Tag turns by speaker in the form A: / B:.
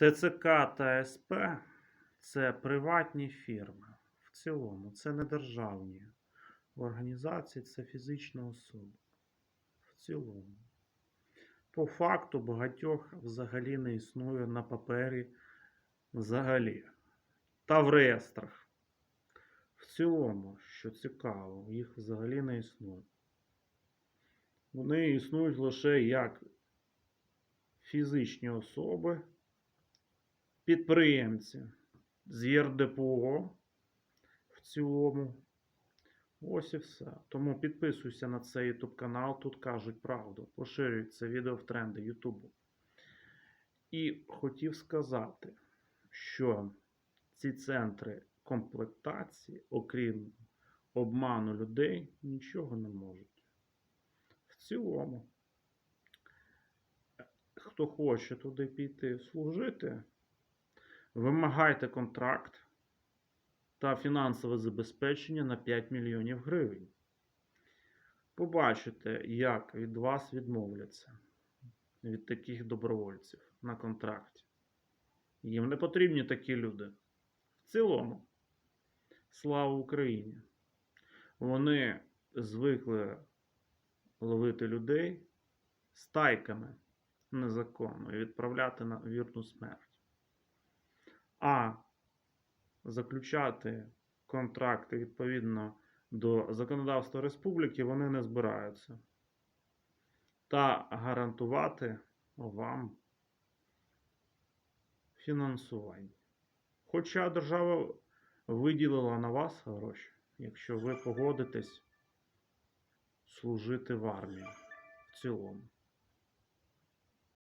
A: ТЦК та СП це приватні фірми. В цілому, це не державні організації, це фізична особа. В цілому. По факту багатьох взагалі не існує на папері взагалі. Та в реєстрах. В цілому, що цікаво, їх взагалі не існує. Вони існують лише як фізичні особи, підприємці з ЄРДПО в цілому. Ось і все. Тому підписуйся на цей YouTube канал, тут кажуть правду. Поширюй це відео в тренди Ютубу. І хотів сказати, що ці центри комплектації, окрім обману людей, нічого не можуть. В цілому, хто хоче туди піти служити, вимагайте контракт та фінансове забезпечення на 5 мільйонів гривень. Побачите, як від вас відмовляться від таких добровольців на контракті. Їм не потрібні такі люди. В цілому, слава Україні! Вони звикли ловити людей стайками незаконно і відправляти на вірну смерть. А заключати контракти відповідно до законодавства республіки вони не збираються. Та гарантувати вам фінансування. Хоча держава виділила на вас гроші, якщо ви погодитесь служити в армії в цілому.